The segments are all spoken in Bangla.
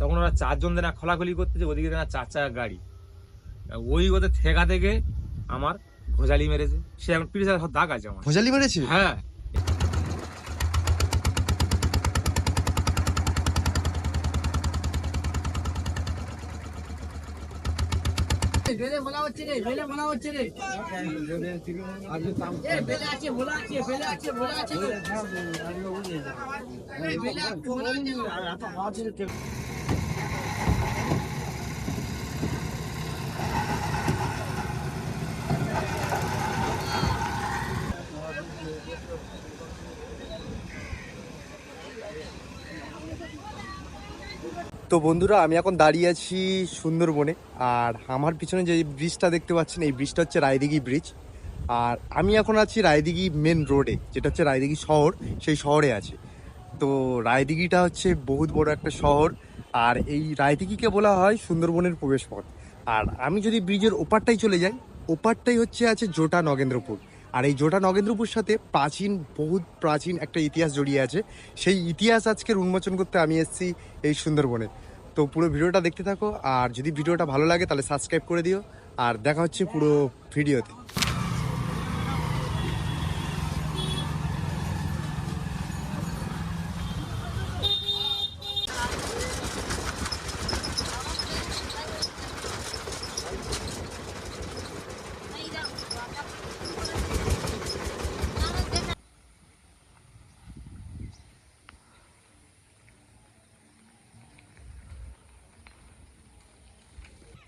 তখন ওরা চারজন দেনা খোলাখুলি করতেছে ওদিকে দেনা চার চাকা গাড়ি। ওই ওদের ঠেকা থেকে আমার ঘোজালি মেরেছে। সে এখন পিঠে সব দাগ আছে আমার। ভোজালি মেরেছে? হ্যাঁ। বেলে হচ্ছে রে বেলে হচ্ছে রে। এ বেলে আছে বলা আছে বেলে আছে বলা আছে। তো। এই বেলে আছে আছে। তো। বন্ধুরা, আমি এখন দাঁড়িয়ে আছি সুন্দরবনে, আর আমার পিছনে যে ব্রিজটা দেখতে পাচ্ছেন, এই ব্রিজটা হচ্ছে রায়দিঘি ব্রিজ। আর আমি এখন আছি রায়দিঘি মেন রোডে, যেটা হচ্ছে রায়দিঘি শহর, সেই শহরে আছে। তো রায়দিঘিটা হচ্ছে বহুত বড় একটা শহর, আর এই রায়দিঘিকে বলা হয় সুন্দরবনের প্রবেশপথ। আর আমি যদি ব্রিজের ওপারটাই চলে যাই, ওপারটাই হচ্ছে আছে জোটা নগেন্দ্রপুর। আর এই জোটা নগেন্দ্রপুর সাথে প্রাচীন, বহুত প্রাচীন একটা ইতিহাস জড়িয়ে আছে। সেই ইতিহাস আজকের উন্মোচন করতে আমি এসেছি এই সুন্দরবনে। তো পুরো ভিডিওটা দেখতে থাকো, আর যদি ভিডিওটা ভালো লাগে তাহলে সাবস্ক্রাইব করে দিও, আর দেখা হচ্ছে পুরো ভিডিওতে।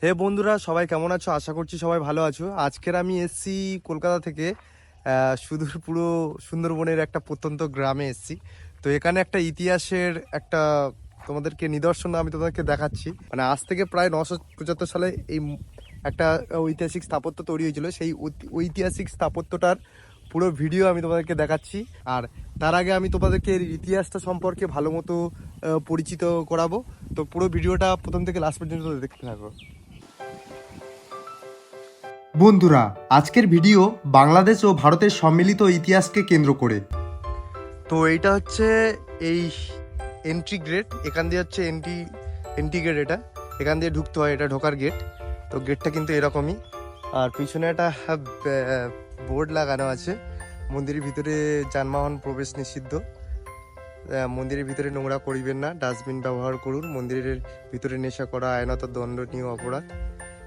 হে বন্ধুরা, সবাই কেমন আছো? আশা করছি সবাই ভালো আছো। আজকের আমি এসছি কলকাতা থেকে সুদূর পুরো সুন্দরবনের একটা প্রত্যন্ত গ্রামে এসছি। তো এখানে একটা ইতিহাসের একটা তোমাদেরকে নিদর্শন আমি তোমাদেরকে দেখাচ্ছি। মানে আজ থেকে প্রায় নশো পঁচাত্তর সালে এই একটা ঐতিহাসিক স্থাপত্য তৈরি হয়েছিল। সেই ঐতিহাসিক স্থাপত্যটার পুরো ভিডিও আমি তোমাদেরকে দেখাচ্ছি। আর তার আগে আমি তোমাদেরকে ইতিহাসটা সম্পর্কে ভালো মতো পরিচিত করাবো। তো পুরো ভিডিওটা প্রথম থেকে লাস্ট পর্যন্ত দেখতে থাকো। বন্ধুরা, আজকের ভিডিও বাংলাদেশ ও ভারতের সম্মিলিত ইতিহাসকে কেন্দ্র করে। তো এইটা হচ্ছে এই এন্ট্রি গেট এখান দিয়ে হচ্ছে এন্ট্রি এন্ট্রি গেট এটা। এখান দিয়ে ঢুকতে হয়, এটা ঢোকার গেট তো গেটটা কিন্তু এরকমই। আর পিছনে একটা বোর্ড লাগানো আছে। মন্দিরের ভিতরে যানবাহন প্রবেশ নিষিদ্ধ। মন্দিরের ভিতরে নোংরা করিবেন না, ডাস্টবিন ব্যবহার করুন। মন্দিরের ভিতরে নেশা করা, আইনত দণ্ডনীয় অপরাধ।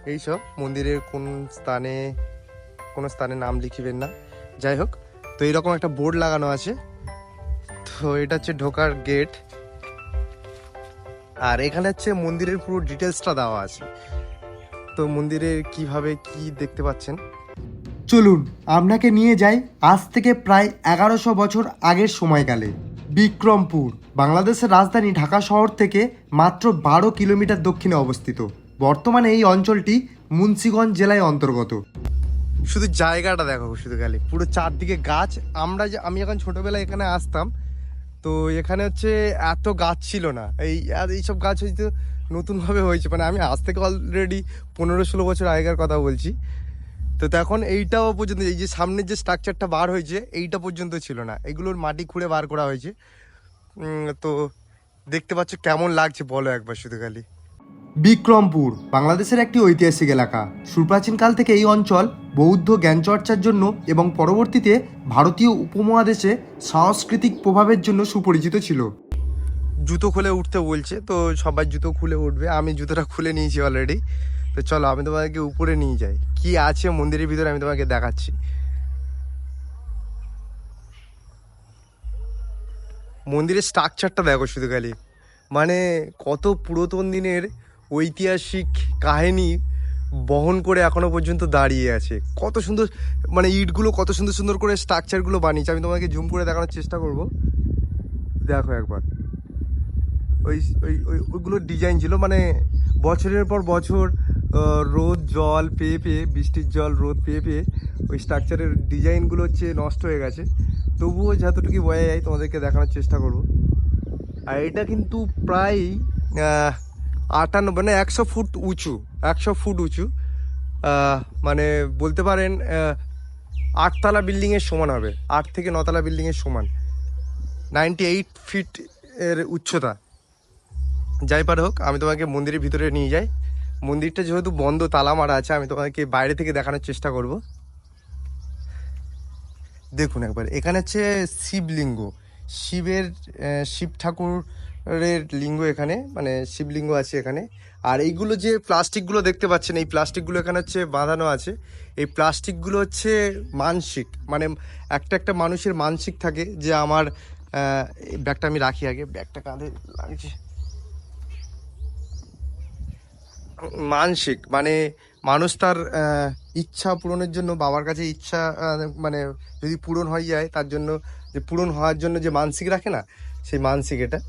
এইসব মন্দিরের কোন স্থানে, কোনো স্থানে নাম লিখিবেন না। যাই হোক, তো এইরকম একটা বোর্ড লাগানো আছে। তো এটা হচ্ছে ঢোকার গেট। আর এখানে হচ্ছে মন্দিরের পুরো ডিটেলসটা দেওয়া আছে। তো মন্দিরের কীভাবে কি দেখতে পাচ্ছেন? চলুন, আপনাকে নিয়ে যাই আজ থেকে প্রায় এগারোশো বছর আগের সময়কালে। বিক্রমপুর, বাংলাদেশের রাজধানী ঢাকা শহর থেকে মাত্র বারো কিলোমিটার দক্ষিণে অবস্থিত। বর্তমানে এই অঞ্চলটি মুন্সিগঞ্জ জেলায় অন্তর্গত। শুধু জায়গাটা দেখো, শুধু খালি। পুরো চারদিকে গাছ। আমরা যে আমি এখন ছোটবেলায় এখানে আসতাম, তো এখানে হচ্ছে এত গাছ ছিল না। এই এইসব গাছ হয়তো নতুনভাবে হয়েছে। মানে আমি আজ থেকে অলরেডি পনেরো ষোলো বছর আগেকার কথা বলছি। তো তখন এইটাও পর্যন্ত এই যে সামনের যে স্ট্রাকচারটা বার হয়েছে, এইটা পর্যন্ত ছিল না। এগুলোর মাটি খুঁড়ে বার করা হয়েছে। তো দেখতে পাচ্ছ কেমন লাগছে, বলো একবার শুধু খালি। বিক্রমপুর, বাংলাদেশের একটি ঐতিহাসিক এলাকা। সুপ্রাচীনকাল থেকে এই অঞ্চল বৌদ্ধ জ্ঞানচর্চার জন্য এবং পরবর্তীতে ভারতীয় উপমহাদেশে সাংস্কৃতিক প্রভাবের জন্য সুপরিচিত ছিল। জুতো খুলে উঠতে বলছে, তো সবাই জুতো খুলে উঠবে। আমি জুতোটা খুলে নিয়েছি অলরেডি তো চলো, আমি তোমাকে উপরে নিয়ে যাই। কি আছে মন্দিরের ভিতরে আমি তোমাকে দেখাচ্ছি। মন্দিরের স্ট্রাকচারটা দেখো শুধু খালি। মানে কত পুরাতন দিনের ঐতিহাসিক কাহিনী বহন করে এখনও পর্যন্ত দাঁড়িয়ে আছে। কত সুন্দর মানে ইটগুলো কত সুন্দর সুন্দর করে স্ট্রাকচারগুলো বানিয়েছে। আমি তোমাকে জুম করে দেখানোর চেষ্টা করব। দেখো একবার। ওই ওই, ওই- ওইগুলোর ডিজাইন ছিল মানে বছরের পর বছর রোদ, জল পেয়ে পেয়ে, বৃষ্টির জল, রোদ পেয়ে পেয়ে, ওই স্ট্রাকচারের ডিজাইনগুলো হচ্ছে নষ্ট হয়ে গেছে। তবুও যতটুকু বোঝা যায়, তোমাদেরকে দেখানোর চেষ্টা করব। আর এটা কিন্তু প্রায় আটান্ন মানে একশো ফুট উঁচু, একশো ফুট উঁচু। মানে বলতে পারেন আটতলা বিল্ডিংয়ের সমান হবে, আট থেকে নতলা বিল্ডিংয়ের সমান। নাইনটি এইট ফিট এর উচ্চতা। যাই পার হোক, আমি তোমাকে মন্দিরের ভিতরে নিয়ে যাই। মন্দিরটা যেহেতু বন্ধ, তালা মারা আছে, আমি তোমাকে বাইরে থেকে দেখানোর চেষ্টা করব। দেখুন একবার, এখানে হচ্ছে শিবলিঙ্গ। শিবের শিব ঠাকুরের লিঙ্গ এখানে মানে শিবলিঙ্গ আছে এখানে। আর এইগুলো যে প্লাস্টিকগুলো দেখতে পাচ্ছেন, এই প্লাস্টিকগুলো এখানে হচ্ছে বাঁধানো আছে। এই প্লাস্টিকগুলো হচ্ছে মানসিক মানে একটা একটা মানুষের মানসিক থাকে যে আমার ব্যাগটা আমি রাখি আগে, ব্যাগটা কাঁধে লাগছে। মানসিক মানে মানুষ তার ইচ্ছা পূরণের জন্য, বাবার কাছে ইচ্ছা মানে যদি পূরণ হয়ে যায়, তার জন্য যে পূরণ হওয়ার জন্য যে মানসিক রাখে না, সেই মানসিক এটা।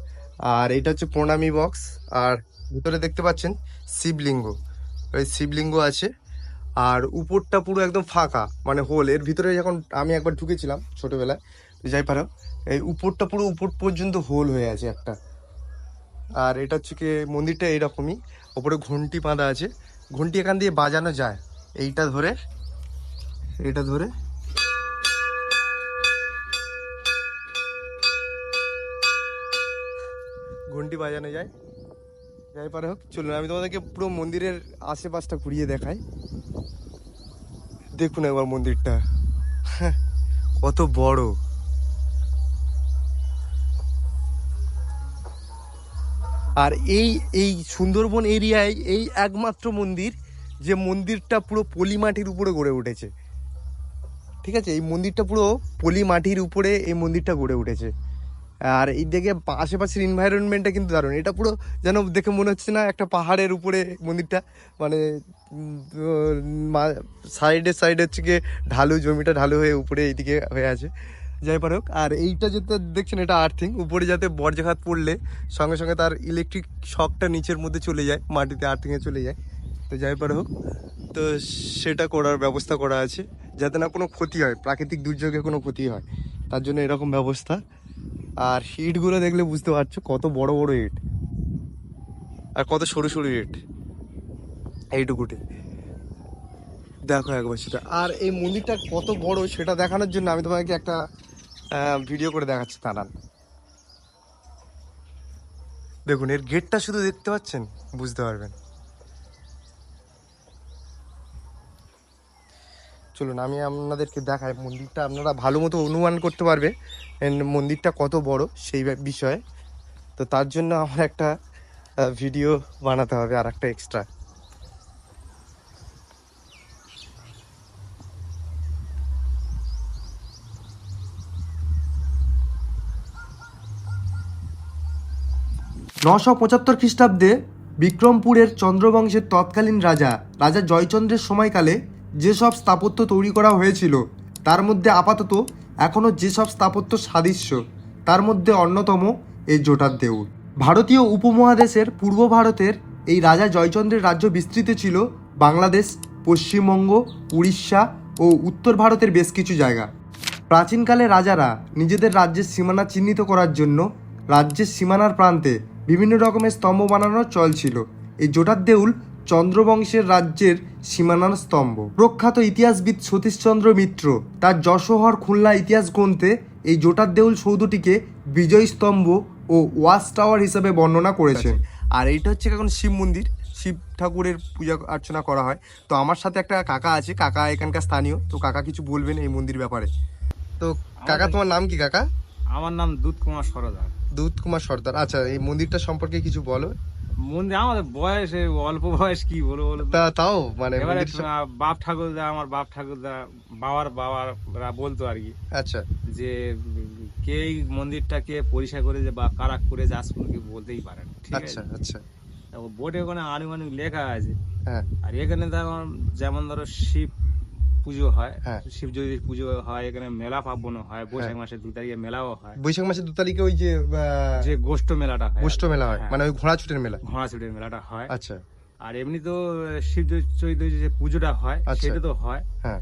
আর এটা হচ্ছে প্রণামী বক্স। আর ভিতরে দেখতে পাচ্ছেন শিবলিঙ্গ। ওই শিবলিঙ্গ আছে। আর উপরটা পুরো একদম ফাঁকা মানে হোল। এর ভিতরে যখন আমি একবার ঢুকেছিলাম ছোটোবেলায় যাই পারো, এই উপরটা পুরো উপর পর্যন্ত হোল হয়ে আছে একটা। আর এটা হচ্ছে কি, মন্দিরটা এইরকমই। ওপরে ঘন্টি বাঁধা আছে। ঘন্টি এখান দিয়ে বাজানো যায়। এইটা ধরে এইটা ধরে ঘন্টি বাজানো যায়। যাই পারে হোক চলুন আমি তোমাদেরকে পুরো মন্দিরের আশেপাশটা ঘুরিয়ে দেখাই। দেখুন একবার মন্দিরটা। হ্যাঁ, কত বড়। আর এই এই সুন্দরবন এরিয়ায় এই একমাত্র মন্দির যে মন্দিরটা পুরো পলি মাটির উপরে গড়ে উঠেছে। ঠিক আছে? এই মন্দিরটা পুরো পলি মাটির উপরে এই মন্দিরটা গড়ে উঠেছে। আর এই দিকে আশেপাশের এনভায়রনমেন্টটা কিন্তু দারুণ। এটা পুরো যেন দেখে মনে হচ্ছে না একটা পাহাড়ের উপরে মন্দিরটা। মানে সাইডে সাইডে হচ্ছে গিয়ে ঢালু, জমিটা ঢালু হয়ে উপরে এইদিকে হয়ে আছে। যাই পার হোক, আর এইটা যেটা দেখছেন এটা আর্থিং উপরে যাতে বর্জ্যঘাত পড়লে সঙ্গে সঙ্গে তার ইলেকট্রিক শকটা নিচের মধ্যে চলে যায়, মাটিতে আর্থিংয়ে চলে যায়। তো যাই পার হোক, তো সেটা করার ব্যবস্থা করা আছে, যাতে না কোনো ক্ষতি হয়, প্রাকৃতিক দুর্যোগে কোনো ক্ষতি হয়। তার জন্য এরকম ব্যবস্থা। আর ইটগুলো দেখলে বুঝতে পারছ কত বড় বড় ইট আর কত সরু সরু ইট এইটুকুটে দেখো একবার সেটা। আর এই মন্দিরটা কত বড় সেটা দেখানোর জন্য আমি তোমাকে একটা ভিডিও করে দেখাচ্ছি, দাঁড়ান। দেখুন, এর গেটটা শুধু দেখতে পাচ্ছেন? বুঝতে পারবেন। চলুন, আমি আপনাদেরকে দেখাই, মন্দিরটা আপনারা ভালো মতো অনুমান করতে পারবে। মন্দিরটা কত বড় সেই বিষয়ে। তো তার জন্য আমার একটা ভিডিও বানাতে হবে আর একটা এক্সট্রা নশো পঁচাত্তর খ্রিস্টাব্দে বিক্রমপুরের চন্দ্রবংশের তৎকালীন রাজা রাজা জয়চন্দ্রের সময়কালে যেসব স্থাপত্য তৈরি করা হয়েছিল, তার মধ্যে আপাতত এখনও যেসব স্থাপত্য সাদৃশ্য, তার মধ্যে অন্যতম এই জোটার দেউল। ভারতীয় উপমহাদেশের পূর্ব ভারতের এই রাজা জয়চন্দ্রের রাজ্য বিস্তৃত ছিল বাংলাদেশ, পশ্চিমবঙ্গ, উড়িষ্যা ও উত্তর ভারতের বেশ কিছু জায়গা। প্রাচীনকালে রাজারা নিজেদের রাজ্যের সীমানা চিহ্নিত করার জন্য রাজ্যের সীমানার প্রান্তে বিভিন্ন রকমের স্তম্ভ বানানোর চল ছিল। এই জোটার দেউল চন্দ্রবংশের রাজ্যের সীমানার স্তম্ভ। প্রখ্যাত ইতিহাসবিদ সতীশচন্দ্র মিত্র তার যশোহর খুলনা ইতিহাস গ্রন্থে এই জোটার দেউল সৌধটিকে বিজয় স্তম্ভ ও ওয়াচ টাওয়ার হিসেবে বর্ণনা করেছেন। আর এইটা হচ্ছে এখন শিব মন্দির। শিব ঠাকুরের পূজা অর্চনা করা হয়। তো আমার সাথে একটা কাকা আছে। কাকা এখানকার স্থানীয়। তো কাকা কিছু বলবেন এই মন্দির ব্যাপারে? তো কাকা তোমার নাম কি কাকা? আমার নাম দুধ কুমার সরদার। দুধ কুমার সর্দার। আচ্ছা এই মন্দিরটা সম্পর্কে কিছু বলো। মন্দির আমাদের বয়স অল্প বয়স কি বলব বলো তা তাও মানে এবারে বাপ ঠাকুরদা আমার বাপ ঠাকুরদা বাবার বাবারা বলতো আর কি। আচ্ছা। যে কে এই মন্দিরটাকে পরিষ্কার করেছে বা কারা আজ কোনো কেউ বলতেই পারে না ঠিক আছে? আচ্ছা আচ্ছা। বোর্ডে ওখানে আনুমানিক লেখা আছে। হ্যাঁ। আর এখানে যেমন ধরো শিব পুজো হয় হ্যাঁ। শিব যদি পুজো হয় এখানে মেলা পার্বণ হয় বৈশাখ মাসের দু তারিখে মেলাও হয়। বৈশাখ মাসের দু তারিখে ওই যে যে গোষ্ঠ মেলাটা হয় গোষ্ঠ মেলা হয় হ্যাঁ। মানে ওই ঘোড়া ছুটের মেলা। ঘোড়া ছুটের মেলাটা হয়। আচ্ছা। আর এমনি তো শিব চৈত্র যে পুজোটা হয় আচ্ছা। সেটা তো হয়। হ্যাঁ।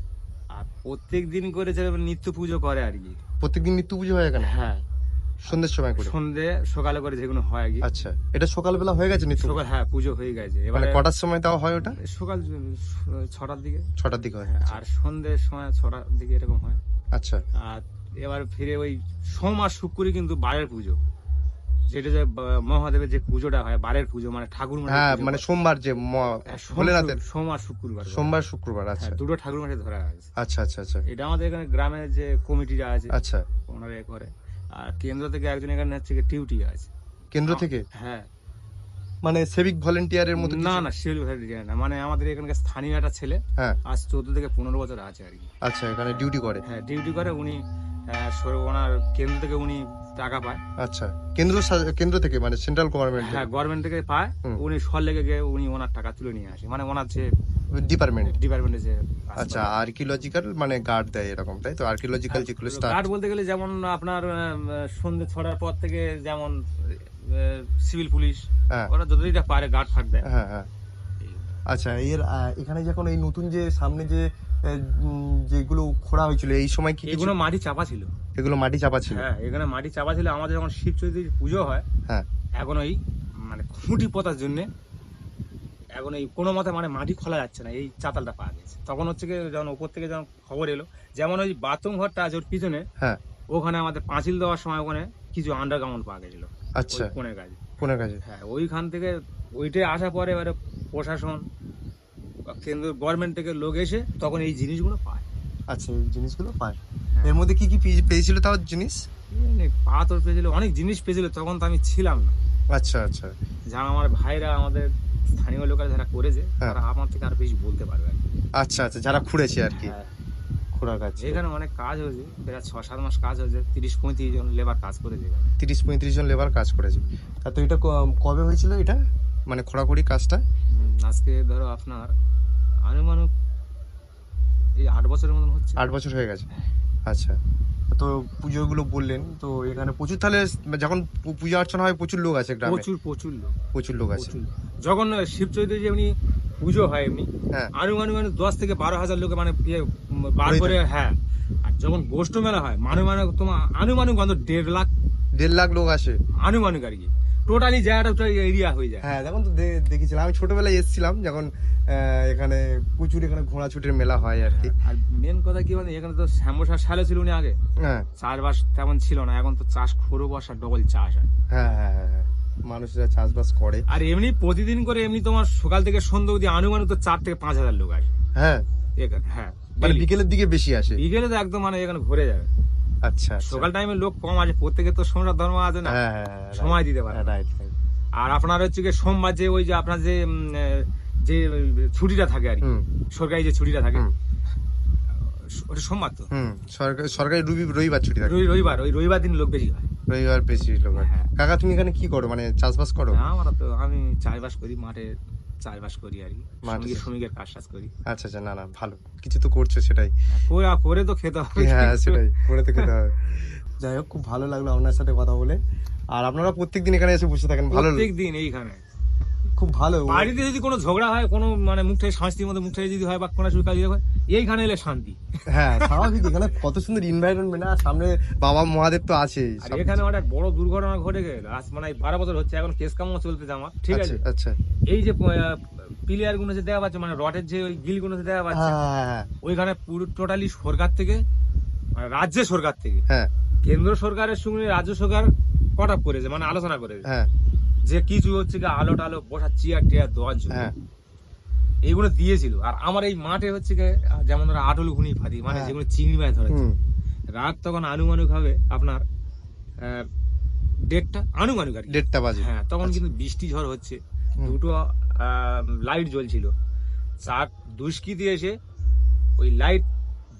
আর প্রত্যেক দিন করে যে নিত্য পুজো করে আর কি। প্রত্যেকদিন নিত্য পুজো হয় এখানে? হ্যাঁ। সন্ধ্যের সময় করে। সন্ধে সকালে করে যেগুলো হয় আচ্ছা এটা সকালবেলা হয়ে গেছে নিত্য? সকাল হ্যাঁ পুজো হয়ে গেছে। মানে এবারে কটার সময় তাও হয় ওটা? সকাল ছটার দিকে। ছটার দিকে হয় হ্যাঁ, আর সন্ধ্যের সময় ছটার দিকে এরকম হয়। আচ্ছা। আর এবার ফিরে ওই সোম আর শুক্রই কিন্তু বাইরের পুজো। যেটা যে মহাদেবের যে পুজোটা হয় বারের পুজো মানে ঠাকুর হ্যাঁ মানে সোমবার যে হ্যাঁ, সোম- ভোলেনাথের। সোম আর শুক্রবার সোমবার শুক্রবার আচ্ছা। হ্যাঁ, দুটো ঠাকুর মাঠে ধরা আছে আচ্ছা আচ্ছা আচ্ছা। এটা আমাদের এখানে গ্রামের যে কমিটিরা আছে আচ্ছা। ওনারা এ করে। আর কেন্দ্র থেকে একজন এখানে হচ্ছে টিউটি আছে। কেন্দ্র থেকে? হ্যাঁ। মানে সেভিক ভলেন্টিয়ারের মতো না না সেভিক ভাই না। মানে আমাদের এখানকার স্থানীয় একটা ছেলে হ্যাঁ। আজ চোদ্দ থেকে পনেরো বছর আছে আর কি। আচ্ছা এখানে ডিউটি করে। হ্যাঁ ডিউটি করে উনি ওনার কেন্দ্র থেকে উনি টাকা পায়। আচ্ছা কেন্দ্র কেন্দ্র থেকে মানে সেন্ট্রাল গভর্নমেন্ট হ্যাঁ গভর্নমেন্ট থেকে পায়। উনি সর লেগে গিয়ে উনি ওনার টাকা তুলে নিয়ে আসে। মানে ওনার যে ডিপার্টমেন্ট ডিপার্টমেন্টে যে আচ্ছা আর্কিওলজিক্যাল মানে গার্ড দেয় এরকম তাই তো? আর্কিওলজিক্যাল যেগুলো গার্ড বলতে গেলে যেমন আপনার আহ, সন্ধ্যে ছটার পর থেকে যেমন সিভিল পুলিশ হ্যাঁ। ওরা যতটা পারে গার্ড ফাট দেয়। হ্যাঁ হ্যাঁ। আচ্ছা এর এখানে যখন এই নতুন যে সামনে যে যেগুলো খোঁড়া হয়েছিল এই সময় কি এগুলো মাটি চাপা ছিল। এগুলো মাটি চাপা ছিল? হ্যাঁ এখানে মাটি চাপা ছিল। আমাদের যখন শিব চৌধুরীর পুজো হয় হ্যাঁ। এখন ওই মানে খুঁটি পোতার জন্য এখন এই কোনো মতে মানে মাটি খোলা যাচ্ছে না এই চাতালটা পাওয়া গেছে। তখন হচ্ছে কি যখন উপর থেকে যখন খবর এলো যেমন ওই বাথরুম ঘরটা আছে ওর পিছনে হ্যাঁ। ওখানে আমাদের পাঁচিল দেওয়ার সময় ওখানে কিছু আন্ডারগ্রাউন্ড পাওয়া গেছিল। আচ্ছা। কোনের কাজে। কোনের কাছে হ্যাঁ ওইখান থেকে ওইটাই আসার পরে এবারে প্রশাসন কেন্দ্র গভর্নমেন্ট থেকে লোক এসে তখন এই জিনিসগুলো পায়। আচ্ছা এই জিনিসগুলো পায়। হ্যাঁ। এর মধ্যে কি কি পেয়ে- পেয়েছিল তাও জিনিস? পাথর পেয়েছিল অনেক জিনিস পেয়েছিল তখন তো আমি ছিলাম না। আচ্ছা আচ্ছা। যারা আমার ভাইরা আমাদের স্থানীয় লোকেরা যারা করেছে হ্যাঁ। তারা আমার থেকে আর বেশি বলতে পারবে আচ্ছা আচ্ছা যারা খুঁড়েছে আর কি। হ্যাঁ। কাজ। এখানে অনেক কাজ হয়েছে প্রায় ছ সাত মাস কাজ হয়েছে তিরিশ পঁয়ত্রিশ জন লেবার কাজ করেছে তিরিশ পঁয়ত্রিশ জন লেবার কাজ করেছে। তা তো এটা কবে হয়েছিল এটা? মানে খোঁড়াখুড়ি কাজটা? আজকে ধরো আপনার আনুমানুক এই আট বছরের মতন হচ্ছে। আট বছর হয়ে গেছে। আচ্ছা। তো পুজোগুলো বললেন তো এখানে প্রচুর তাহলে যখন পূজা অর্চনা হয় প্রচুর লোক আছে গ্রামে? প্রচুর প্রচুর লোক। প্রচুর লোক আছে। যখন শিব চৈত্র যেমনি পুজো হয় এমনি হ্যাঁ। আনুমানুক দশ থেকে বারো হাজার লোকে মানে ইয়ে, বার করে হ্যাঁ। আর যখন গোষ্ঠ মেলা হয় মানুমানুক তোমার আনুমানুক অন্তত দেড় লাখ দেড় লাখ লোক আসে। আনুমানুক আর কি টোটালি জায়গাটা এরিয়া হয়ে যায়। হ্যাঁ দেখুন তো দেখেছিলাম আমি ছোটবেলায় এসেছিলাম যখন এখানে প্রচুর এখানে ঘোড়া ছুটির মেলা হয় আর কি। আর মেন কথা কি মানে এখানে তো শ্যামসার সালে ছিল উনি আগে। হ্যাঁ। চাষবাস তেমন ছিল না এখন তো চাষ খরো বর্ষা ডবল চাষ হয়। হ্যাঁ হ্যাঁ হ্যাঁ হ্যাঁ। মানুষরা চাষবাস করে। আর এমনি প্রতিদিন করে এমনি তোমার সকাল থেকে সন্ধ্যা অবধি আনুমানিক তো চার থেকে পাঁচ হাজার লোক আসে। হ্যাঁ। এখানে হ্যাঁ। মানে বিকেলের দিকে বেশি আসে। বিকেলে তো একদম মানে এখানে ঘুরে যাবে। আচ্ছা আচ্ছা। সকাল টাইমে লোক কম আছে প্রত্যেকের তো সংসার ধর্ম আছে না। হ্যাঁ হ্যাঁ সময় দিতে পারে আর আপনার হচ্ছে কি সোমবার যে ওই যে আপনার যে যে ছুটিটা থাকে আর কি। সরকারি যে ছুটিটা থাকে। ওটা সোমবার তো। সরকারি সরকারি রবিবার ছুটি থাকে। রবিবার ওই রবিবার দিন লোক বেশি হয়। রবিবার বেশি লোক হয়। হ্যাঁ। কাকা তুমি এখানে কি করো? মানে চাষবাস করো? না, আমরা তো আমি চাষবাস করি মাঠে চাষবাস করি আর কি। মাঠে শ্রমিকের কাজ টাজ করি। আচ্ছা আচ্ছা না না ভালো। কিছু তো করছ সেটাই। করে করে তো খেতে হবে। হ্যাঁ সেটাই। করে তো খেতে হবে। যাই হোক খুব ভালো লাগল আপনার সাথে কথা বলে। আর আপনারা প্রত্যেকদিন এখানে এসে বসে থাকেন ভালো প্রত্যেক দিন এইখানে। খুব ভালো। বাড়িতে যদি কোনো ঝগড়া হয় কোনো মানে মুখ থেকে শাস্তির মধ্যে মুখ থেকে যদি হয় বা কোনো কাজ হয় এইখানে এলে শান্তি। হ্যাঁ স্বাভাবিক এখানে কত সুন্দর এনভায়রনমেন্ট আর সামনে বাবা মহাদেব তো আর এখানে একটা বড় দুর্ঘটনা ঘটে গেল। আজ মানে বারো বছর হচ্ছে এখন কেস কামও চলতেছে আমার? ঠিক আছে? আচ্ছা। আচ্ছা এই যে প্লেয়ারগুলো যে দেখা পাচ্ছে মানে রডের যে ওই গিলগুলো যে দেখা পাচ্ছে হ্যাঁ হ্যাঁ, হ্যাঁ ওইখানে পুরো টোটালি সরকার থেকে মানে রাজ্যের সরকার থেকে। হ্যাঁ। কেন্দ্র সরকারের সঙ্গে রাজ্য সরকার কট আপ করেছে মানে আলোচনা করেছে। হ্যাঁ। যে কিছু হচ্ছে কি আলো টালো বসার চেয়ার টেয়ার দেওয়ার জন্য। হ্যাঁ। এইগুলো দিয়েছিল। আর আমার এই মাঠে হচ্ছে কি যেমন ধরো আটল ঘুনি ফাদি মানে হ্যাঁ। যেগুলো চিংড়ি মাছ ধরে রাত তখন আনুমানিক হবে আপনার দেড়টা আনুমানিক আর দেড়টা বাজে। হ্যাঁ তখন কিন্তু বৃষ্টি ঝড় হচ্ছে। দুটো লাইট জ্বলছিল। চার দুষ্কৃতি এসে ওই লাইট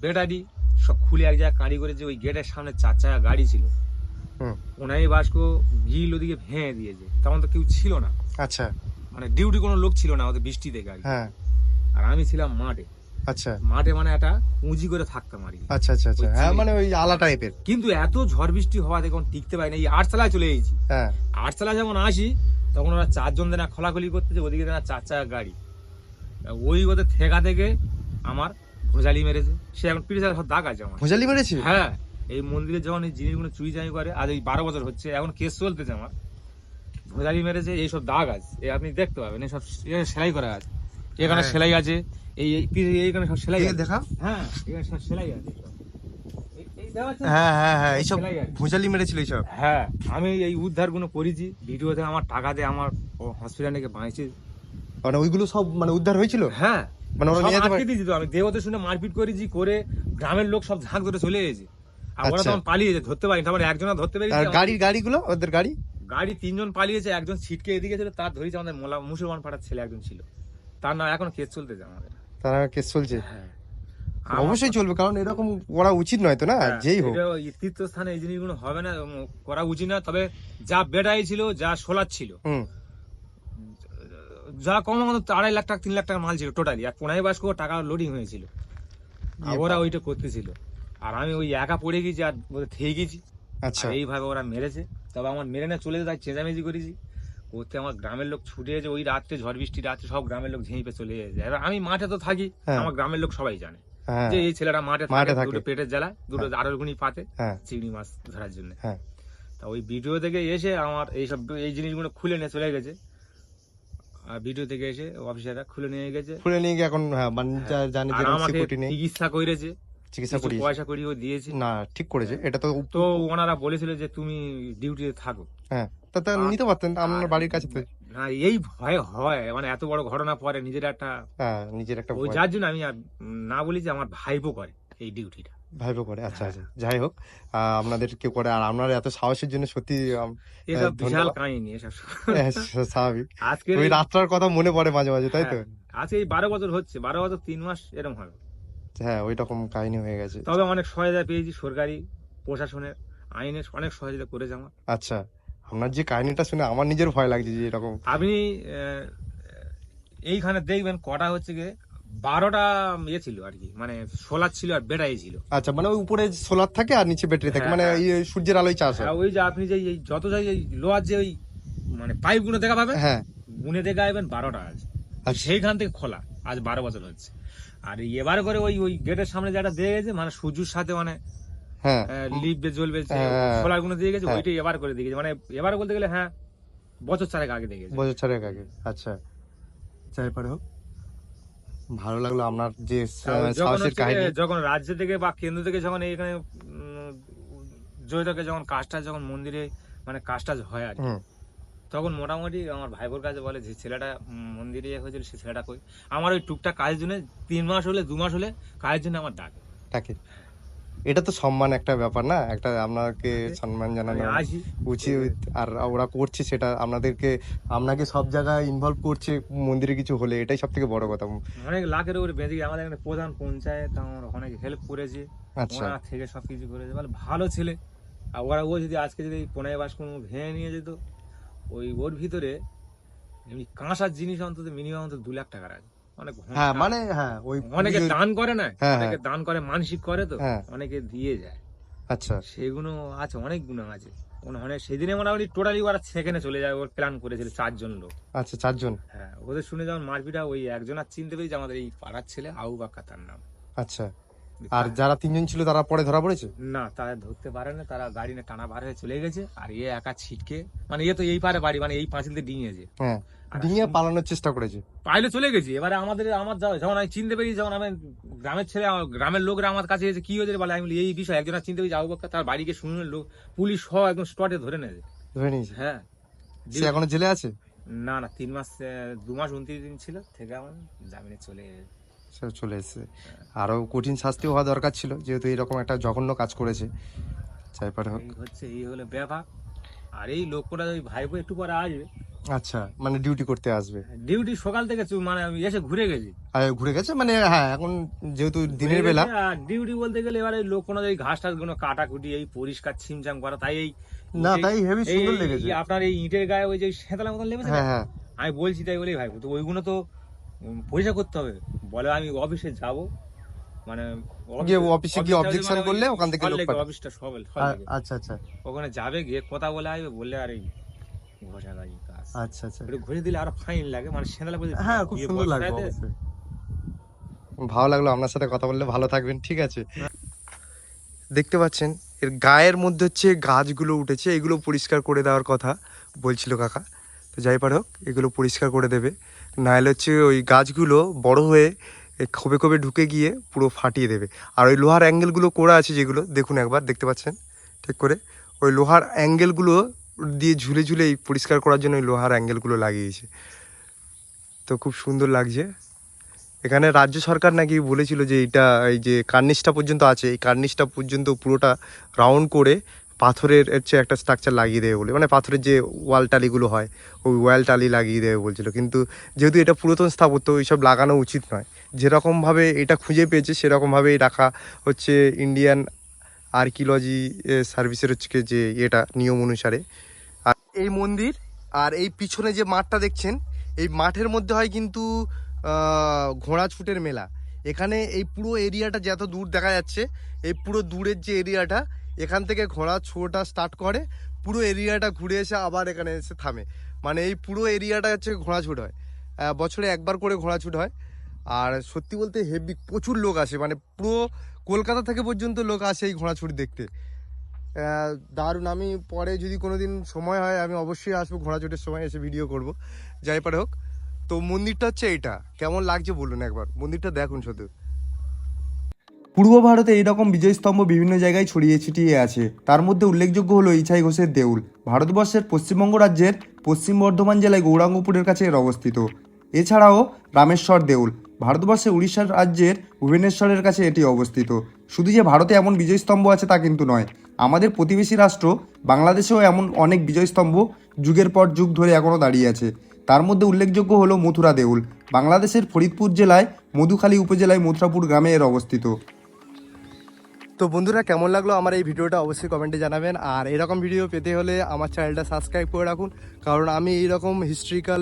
ব্যাটারি সব খুলে এক জায়গায় কাঁড়ি করেছে। ওই গেটের সামনে চার চাকা গাড়ি ছিল। ওনাই বাস্ক গিল ওদিকে ভেঙে দিয়েছে। তখন তো কেউ ছিল না। আচ্ছা। মানে ডিউটি কোনো লোক ছিল না ওদের বৃষ্টি দেখে হ্যাঁ। আর আমি ছিলাম মাঠে। আচ্ছা। মাঠে মানে একটা উঁচি করে থাকতাম আর আচ্ছা আচ্ছা আচ্ছা। হ্যাঁ মানে ওই আলা টাইপের কিন্তু এত ঝড় বৃষ্টি হওয়া দেখে টিকতে পারি না। এই আটতলায় চলে গেছি। হ্যাঁ। যখন আসি তখন ওরা চারজন দেনা খোলাখুলি করতেছে ওদিকে দেনা চার চাকা গাড়ি। ওই ওদের ঠেকা থেকে আমার ভোজালি মেরেছে। সে এখন পিঠে দাগ আছে আমার। ভোজালি মেরেছে? হ্যাঁ। এই মন্দিরে যখন এই জিনিসগুলো চুরি চাই করে আজ এই বারো বছর হচ্ছে এখন কেস চলতেছে আমার। ভোজালি মেরেছে এইসব দাগ আছে এই আপনি দেখতে পাবেন এইসব সেলাই করা আছে। এখানে হ্যাঁ। সেলাই আছে। এই এই এইখানে সব সেলাই আছে। দেখা হ্যাঁ এখানে সব সেলাই আছে? হ্যাঁ হ্যাঁ হ্যাঁ এইসব। মেরেছিল এইসব। হ্যাঁ আমি এই উদ্ধারগুলো করেছি। ভিডিওতে আমার টাকা দিয়ে আমার হসপিটালে মানে ওইগুলো সব মানে উদ্ধার হয়েছিল? হ্যাঁ মানে ওরা নিয়ে যেতে আটকে পারে দিয়েছি তো আমি দেহতে শুনে মারপিট করেছি করে গ্রামের লোক সব ঝাঁক ধরে চলে এসেছে ওরা আচ্ছা। তখন পালিয়েছে ধরতে পারিনি। তারপরে একজনা ধরতে পেরেছি গাড়ির গাড়িগুলো ওদের গাড়ি? গাড়ি তিনজন পালিয়েছে একজন ছিটকে এদিকে ছিল তার ধরেছে আমাদের মোলা মুসলমান পাড়ার ছেলে একজন ছিল। তার নাম এখন কেস চলতেছে আমাদের। তারা কেস চলছে? হ্যাঁ। অবশ্যই চলবে কারণ এরকম করা উচিত নয় তো না? হ্যাঁ, যেই হোক। তীর্থস্থানে এই জিনিসগুলো হবে না করা উচিত না। তবে যা বেড়াই ছিল যা সোলার ছিল। যা কম আড়াই লাখ টাকা তিন লাখ টাকা মাল ছিল টোটালি। আর পনেরো বাস করে টাকা লোডিং হয়েছিল। ওরা ওইটা করতেছিল। আর আমি ওই একা পড়ে গেছি আর থেকে গেছি। আচ্ছা। এইভাবে ওরা মেরেছে। তবে আমার মেরে না চলে যায় চেঁচামেচি করেছি। করতে আমার গ্রামের লোক ছুটে এসে ওই রাত্রে ঝড় বৃষ্টি রাত্রে সব গ্রামের লোক ঝেঁপে চলে যায়। এবার আমি মাঠে তো থাকি হ্যাঁ। আমার গ্রামের লোক সবাই জানে। হ্যাঁ। যে এই ছেলেটা মাঠে মাঠে থাকে। দুটো পেটের জ্বালা দুটো আরও গুণি পাতে হ্যাঁ। চিংড়ি মাছ ধরার জন্য। হ্যাঁ। তা ওই ভিডিও থেকে এসে আমার এইসব এই জিনিসগুলো খুলে নিয়ে চলে গেছে। আর ভিডিও থেকে এসে অফিসাররা খুলে নিয়ে গেছে। খুলে নিয়ে গিয়ে এখন হ্যাঁ জানে যে সিকিউরিটি নেই। চিকিৎসা করেছে। চিকিৎসা কিছু করি পয়সা করিও দিয়েছি। না ঠিক করেছে। এটা তো তো ওনারা বলেছিল যে তুমি ডিউটিতে থাকো। হ্যাঁ। তা তা নিতে পারতেন আপনার বাড়ির কাছে না এই ভয় হয়। মানে এত বড় ঘটনা পরে নিজের একটা হ্যাঁ নিজের একটা ওই যার জন্য আমি না বলি যে আমার ভাইপো করে এই ডিউটিটা। ভাইবো করে আচ্ছা আচ্ছা। যাই হোক আপনাদের কেউ করে আর আপনার এত সাহসের জন্য সত্যি এসব বিশাল কাহিনী এসব। হ্যাঁ, স্বাভাবিক। আজকে ওই রাতটার কথা মনে পড়ে মাঝে মাঝে তাই তো? আজকে এই বারো বছর হচ্ছে বারো বছর তিন মাস এরকম হবে। হ্যাঁ ওই রকম কাহিনী হয়ে গেছে। তবে অনেক সহায়তা পেয়েছি সরকারি প্রশাসনের আইনের অনেক সহযোগিতা করেছে আমার। আচ্ছা আপনার যে কাহিনীটা শুনে আমার নিজের ভয় লাগছে যে এরকম। আপনি এইখানে দেখবেন কটা হচ্ছে গিয়ে বারোটা ইয়ে ছিল আর কি মানে সোলার ছিল আর বেড়াই ছিল। আচ্ছা মানে উপরে সোলার থাকে আর নিচে ব্যাটারি থাকে হ্যাঁ, মানে হ্যাঁ। সূর্যের আলোয় চাষ হয়। ওই যে আপনি যে এই যত যাই এই লোহার যে ওই মানে পাইপগুলো দেখা পাবেন? হ্যাঁ। গুনে দেখা যাবেন বারোটা আছে আর আচ্ছা। সেইখান থেকে খোলা আজ বারো বছর হচ্ছে। আর এবার করে ওই ওই গেটের সামনে যেটা দিয়ে গেছে মানে সূর্যের সাথে মানে হ্যাঁ। লিপ জ্বলবে হ্যাঁ। সোলারগুলো দিয়ে গেছে হ্যাঁ। ওইটাই এবার করে দিয়ে গেছে। মানে এবার বলতে গেলে হ্যাঁ বছর চারেক আগে দিয়ে গেছে। বছর ছয়েক আগে আচ্ছা। যাই পারে হোক। ভালো লাগল আপনার যে যখন সাহসের কাহিনী। যখন রাজ্য থেকে বা কেন্দ্র থেকে যখন এখানে জয়টাকে যখন কাজটা যখন মন্দিরে মানে কাজটা হয় আর কি, তখন মোটামুটি আমার ভাইবোর কাছে বলে যে ছেলেটা মন্দিরে ইয়ে হয়েছিল সে ছেলেটা কই? আমার ওই টুকটাক কাজের জন্য তিন মাস হলে দু মাস হলে কাজের জন্য আমার ডাকে। ডাকে? এটা তো সম্মান একটা ব্যাপার না? একটা আপনাকে সম্মান জানানো উচিত। আর ওরা করছে সেটা আপনাদেরকে আপনাকে সব জায়গায় ইনভলভ করছে মন্দিরে কিছু হলে এটাই সব থেকে বড় কথা। অনেক লাখের উপরে গিয়ে আমাদের এখানে প্রধান পঞ্চায়েত আমার অনেক হেল্প করেছে। আচ্ছা। থেকে সব কিছু করেছে। বলে ভালো ছেলে। আর ওরা ও যদি আজকে যদি পনেরো বাস কোনো ভেঙে নিয়ে যেত ওই ওর ভিতরে এমনি কাঁসার জিনিস অন্তত মিনিমাম অন্তত দু লাখ টাকার আছে। অনেক হ্যাঁ মানে হ্যাঁ ওই অনেকে দান করে না হ্যাঁ, অনেকে দান করে মানসিক করে তো হ্যাঁ। অনেকে দিয়ে যায়। আচ্ছা। সেগুলো আছে অনেক গুণ আছে। মানে সেদিনে মোটামুটি টোটালি ওরা সেখানে চলে যায় ওর প্ল্যান করেছিল চারজন লোক। আচ্ছা চারজন। হ্যাঁ ওদের শুনে যেমন মারপিটা ওই একজন আর চিনতে পেরেছি আমাদের এই পাড়ার ছেলে আউ বাক্কা তার নাম। আচ্ছা। আর যারা তিনজন ছিল তারা পরে ধরা পড়েছে? না তারা ধরতে পারে না তারা গাড়ি নিয়ে টানা বার হয়ে চলে গেছে আর এ একা ছিটকে মানে এ তো এই পারে বাড়ি মানে এই পাঁচিল দিয়ে ডিঙিয়েছে। হ্যাঁ ডিঙিয়ে পালানোর চেষ্টা করেছে। পাইলে চলে গেছি। এবারে আমাদের আমার যখন আমি চিনতে পেরেছি যখন আমি গ্রামের ছেলে গ্রামের লোকরা আমার কাছে এসে কি হয়েছে বলে আমি বলি, এই বিষয় একজন চিনতে পেরেছি আবু বাক্কা তার বাড়িকে শুনে লোক পুলিশ সহ একদম স্পটে ধরে নেছে ধরে নিয়েছে? হ্যাঁ। সে এখনও জেলে আছে? না না তিন মাস দু মাস উনত্রিশ দিন ছিল থেকে আমার জামিনে চলে চলে এসেছে। আরও কঠিন শাস্তি হওয়া দরকার ছিল যেহেতু এরকম একটা জঘন্য কাজ করেছে। যাই পারে হোক হচ্ছে এই হলো ব্যাপার। আর এই লোকটা ওই ভাইপো একটু পরে আসবে। আচ্ছা মানে ডিউটি করতে আসবে। ডিউটি সকাল থেকে মানে আমি এসে ঘুরে গেছি। আর ঘুরে গেছে? মানে হ্যাঁ এখন যেহেতু দিনের বেলা। ডিউটি বলতে গেলে এবারে লোক কোনো এই ঘাস টাসগুলো কাটাকুটি এই পরিষ্কার ছিমছাম করা তাই এই না তাই হেভি সুন্দর লেগেছে। আপনার এই ইটের গায়ে ওই যে সেতলা মতন লেগেছে হ্যাঁ হ্যাঁ। আমি বলছি তাই বলেই ভাই তো ওইগুলো তো পরিষ্কার করতে হবে। বলে আমি অফিসে যাব। মানে গিয়ে অফিসে গিয়ে objection মানে করলে ওখান থেকে লোক লেগে, পাঠাবে। অফিসটা সব লেগে। আচ্ছা আচ্ছা। ওখানে যাবে গিয়ে কথা বলে আসবে বললে আর ঘষা গাড়ি কাজ। আচ্ছা আচ্ছা। একটু ঘুরে দিলে আরও ফাইন লাগে। মানে সেতলা বলছে হ্যাঁ খুব সুন্দর লাগবে ভালো লাগল আপনার সাথে কথা বললে ভালো থাকবেন ঠিক আছে? দেখতে পাচ্ছেন এর গায়ের মধ্যে হচ্ছে গাছগুলো উঠেছে এগুলো পরিষ্কার করে দেওয়ার কথা বলছিল কাকা। তো যাই পারে হোক এগুলো পরিষ্কার করে দেবে। নাহলে হচ্ছে ওই গাছগুলো বড় হয়ে খোপে খোপে ঢুকে গিয়ে পুরো ফাটিয়ে দেবে। আর ওই লোহার অ্যাঙ্গেলগুলো করা আছে যেগুলো, দেখুন একবার, দেখতে পাচ্ছেন? ঠিক করে। ওই লোহার অ্যাঙ্গেলগুলো দিয়ে ঝুলে ঝুলে এই পরিষ্কার করার জন্য ওই লোহার অ্যাঙ্গেলগুলো লাগিয়েছে। তো খুব সুন্দর লাগছে। এখানে রাজ্য সরকার নাকি বলেছিল যে এটা এই যে কার্নিশটা পর্যন্ত আছে, এই কার্নিশটা পর্যন্ত পুরোটা রাউন্ড করে পাথরের হচ্ছে একটা স্ট্রাকচার লাগিয়ে দেবে বলে। মানে পাথরের যে ওয়াল টালিগুলো হয়, ওই ওয়াল টালি লাগিয়ে দেবে বলছিল। কিন্তু যেহেতু এটা পুরাতন স্থাপত্য ওই সব লাগানো উচিত নয়। যেরকমভাবে এটা খুঁজে পেয়েছে, সেরকমভাবেই রাখা হচ্ছে ইন্ডিয়ান আর্কিওলজি সার্ভিসের হচ্ছে যে এটা নিয়ম অনুসারে। আর এই মন্দির আর এই পিছনে যে মাঠটা দেখছেন, এই মাঠের মধ্যে হয় কিন্তু ঘোড়া ছুটের মেলা। এখানে এই পুরো এরিয়াটা যত দূর দেখা যাচ্ছে, এই পুরো দূরের যে এরিয়াটা এখান থেকে ঘোড়া ছোটা স্টার্ট করে, পুরো এরিয়াটা ঘুরে এসে আবার এখানে এসে থামে। মানে এই পুরো এরিয়াটা হচ্ছে ঘোড়া ছুট হয়। বছরে একবার করে ঘোড়া ছুট হয়। আর সত্যি বলতে হেভি প্রচুর লোক আসে। মানে পুরো কলকাতা থেকে পর্যন্ত লোক আসে এই ঘোড়া ছুট দেখতে। দারুণ। আমি পরে যদি কোনো দিন সময় হয়, আমি অবশ্যই আসব ঘোড়া ছুটের সময়, এসে ভিডিও করব। যাই পারে হোক। তো মন্দিরটা হচ্ছে এইটা। কেমন লাগছে বলুন একবার। মন্দিরটা দেখুন শুধু। পূর্ব ভারতে এইরকম বিজয়স্তম্ভ বিভিন্ন জায়গায় ছড়িয়ে ছিটিয়ে আছে। তার মধ্যে উল্লেখযোগ্য হলো ইছাই ঘোষের দেউল। ভারতবর্ষের পশ্চিমবঙ্গ রাজ্যের পশ্চিম বর্ধমান জেলায় গৌরাঙ্গপুরের কাছে এর অবস্থিত। এছাড়াও রামেশ্বর দেউল। ভারতবর্ষের উড়িষ্যার রাজ্যের ভুবনেশ্বরের কাছে এটি অবস্থিত। শুধু যে ভারতে এমন বিজয়স্তম্ভ আছে তা কিন্তু নয়, আমাদের প্রতিবেশী রাষ্ট্র বাংলাদেশেও এমন অনেক বিজয়স্তম্ভ যুগের পর যুগ ধরে এখনও দাঁড়িয়ে আছে। তার মধ্যে উল্লেখযোগ্য হলো মথুরা দেউল। বাংলাদেশের ফরিদপুর জেলায়, মধুখালী উপজেলায় মথুরাপুর গ্রামে এর অবস্থিত। তো বন্ধুরা, কেমন লাগল আমার এই ভিডিওটা অবশ্যই কমেন্টে জানাবেন। আর এরকম ভিডিও পেতে হলে আমার চ্যানেলটা সাবস্ক্রাইব করে রাখুন। কারণ আমি এইরকম হিস্ট্রিক্যাল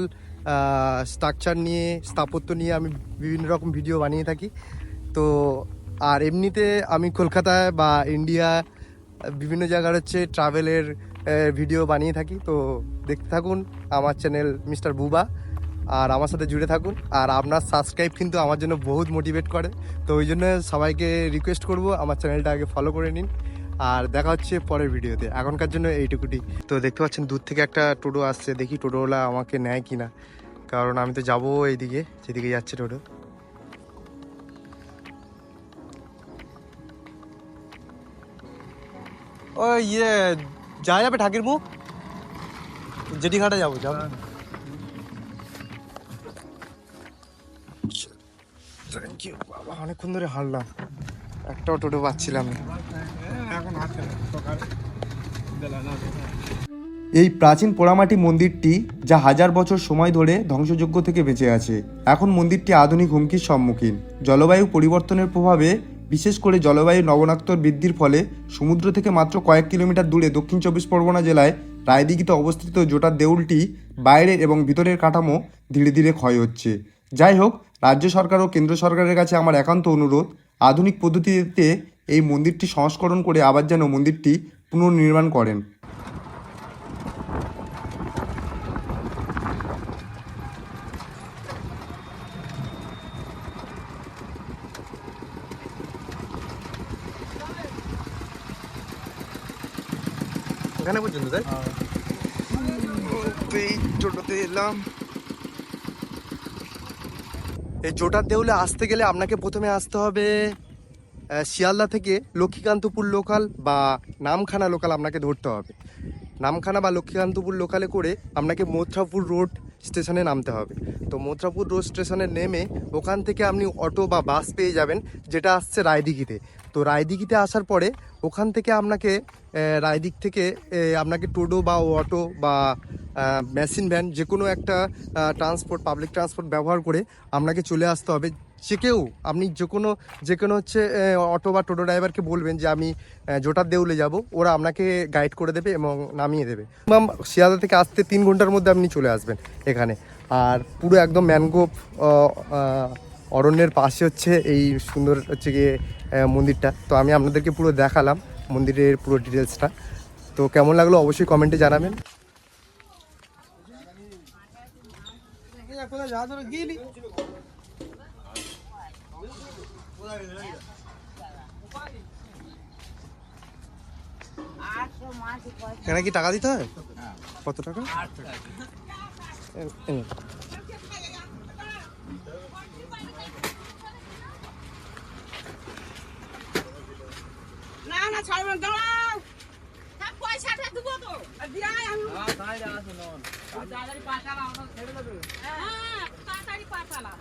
স্ট্রাকচার নিয়ে, স্থাপত্য নিয়ে আমি বিভিন্ন রকম ভিডিও বানিয়ে থাকি। তো আর এমনিতে আমি কলকাতায় বা ইন্ডিয়া, বিভিন্ন জায়গার হচ্ছে ট্রাভেলের ভিডিও বানিয়ে থাকি। তো দেখতে থাকুন আমার চ্যানেল মিস্টার বুবা। আর আমার সাথে জুড়ে থাকুন। আর আপনার সাবস্ক্রাইব কিন্তু আমার জন্য বহুত মোটিভেট করে। তো ওই জন্য সবাইকে রিকোয়েস্ট করব, আমার চ্যানেলটা আগে ফলো করে নিন। আর দেখা হচ্ছে পরের ভিডিওতে এখনকার জন্য এইটুকুটি। তো দেখতে পাচ্ছেন, দূর থেকে একটা টোটো আসছে। দেখি টোটোওয়ালা আমাকে নেয় কি না কারণ আমি তো যাব এইদিকে, যেদিকে যাচ্ছে টোটো। ও ইয়ে যাওয়া যাবে ঠাকির মুখ জেটি ঘাটে যাব যাব। অনেকক্ষণ ধরে হারলাম একটাও টোটো পাচ্ছিলাম। এই প্রাচীন পোড়ামাটি মন্দিরটি যা হাজার বছর সময় ধরে ধ্বংসযোগ্য থেকে বেঁচে আছে, এখন মন্দিরটি আধুনিক হুমকির সম্মুখীন। জলবায়ু পরিবর্তনের প্রভাবে, বিশেষ করে জলবায়ু নবনাক্তর বৃদ্ধির ফলে সমুদ্র থেকে মাত্র কয়েক কিলোমিটার দূরে দক্ষিণ চব্বিশ পরগনা জেলায় রায়দিঘিতে অবস্থিত জোটার দেউলটি বাইরের এবং ভিতরের কাঠামো ধীরে ধীরে ক্ষয় হচ্ছে। যাই হোক রাজ্য সরকার ও কেন্দ্র সরকারের কাছে আমার একান্ত অনুরোধ আধুনিক পদ্ধতিতে এই মন্দিরটি সংস্করণ করে আবার যেন মন্দিরটি পুনর্নির্মাণ করেন। এখানে পর্যন্ত তাই? এই এলাম। এই জোটার দেউলে আসতে গেলে আপনাকে প্রথমে আসতে হবে শিয়ালদা থেকে লক্ষ্মীকান্তপুর লোকাল বা নামখানা লোকাল আপনাকে ধরতে হবে। নামখানা বা লক্ষ্মীকান্তপুর লোকালে করে আপনাকে মথুরাপুর রোড স্টেশনে নামতে হবে। তো মথুরাপুর রোড স্টেশনে নেমে ওখান থেকে আপনি অটো বা বাস পেয়ে যাবেন, যেটা আসছে রায়দিঘিতে। তো রায়দিঘিতে আসার পরে ওখান থেকে আপনাকে রায়দিক থেকে আপনাকে টোটো বা অটো বা মেশিন ভ্যান যে কোনো একটা ট্রান্সপোর্ট পাবলিক ট্রান্সপোর্ট ব্যবহার করে আপনাকে চলে আসতে হবে। যে কেউ? আপনি যে কোনো যে কোনো হচ্ছে অটো বা টোটো ড্রাইভারকে বলবেন যে আমি জোটার দেউলে যাব। ওরা আপনাকে গাইড করে দেবে এবং নামিয়ে দেবে। ম্যাম শিয়ালদা থেকে আসতে তিন ঘণ্টার মধ্যে আপনি চলে আসবেন এখানে। আর পুরো একদম ম্যানগ্রোভ অরণ্যের পাশে হচ্ছে এই সুন্দর হচ্ছে গিয়ে মন্দিরটা। তো আমি আপনাদেরকে পুরো দেখালাম মন্দিরের পুরো ডিটেলসটা তো কেমন লাগল অবশ্যই কমেন্টে জানাবেন। এখানে কি টাকা দিতে হয়? কত টাকা? না না ছাড়বেন দাঁড়াও। পয়সাটা দেবো তো। দিয়াই আমি হ্যাঁ, তাড়াতাড়ি পাঠালা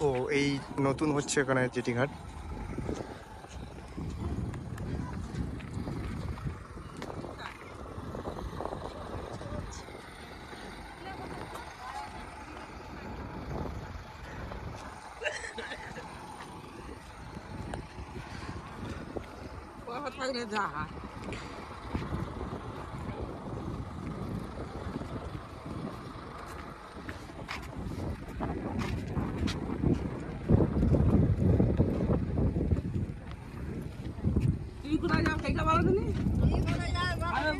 ও এই নতুন হচ্ছে এখানে জেটি ঘাট পয়সা থাকলে যা হয়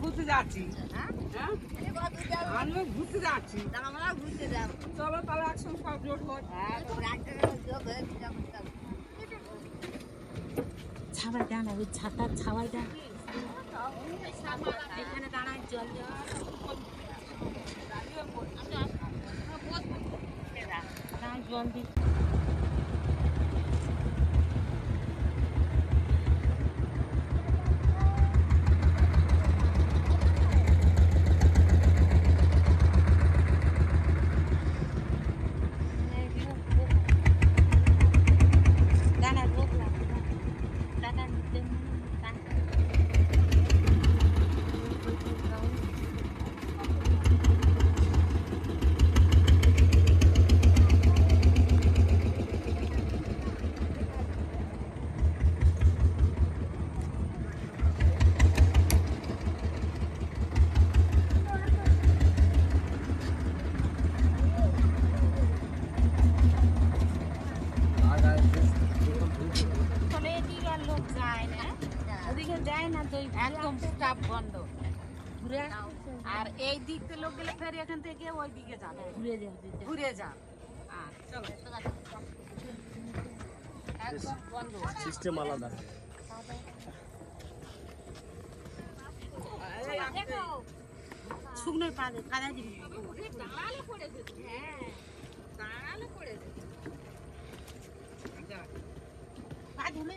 ঘুরতে যাচ্ছি। হ্যাঁ? আমি ঘুরতে যাচ্ছি। চলো তাহলে একসঙ্গে সব জোট হয়। ছাওয়াই দেন ওই ছাতার ছাওয়াই দেন এখানে দাঁড়ায় জল জল দিই দাঁড়া রোগ লাগে দাঁড়া নিতে ওখানে এদিকে আর লোক যায় না ওদিকে যায় না তো একদম স্টাফ বন্ধ ঘুরে আর এই দিক থেকে লোক গেলে ফের এখান থেকে ওই দিকে যাবে ঘুরে যাবে ঘুরে যা আর চলো একদম বন্ধ সিস্টেম আলাদা। শুকনো পা কাদা দিবি। দাঁড়ালে পড়ে হ্যাঁ দাঁড়ালে পড়ে পা ধুলে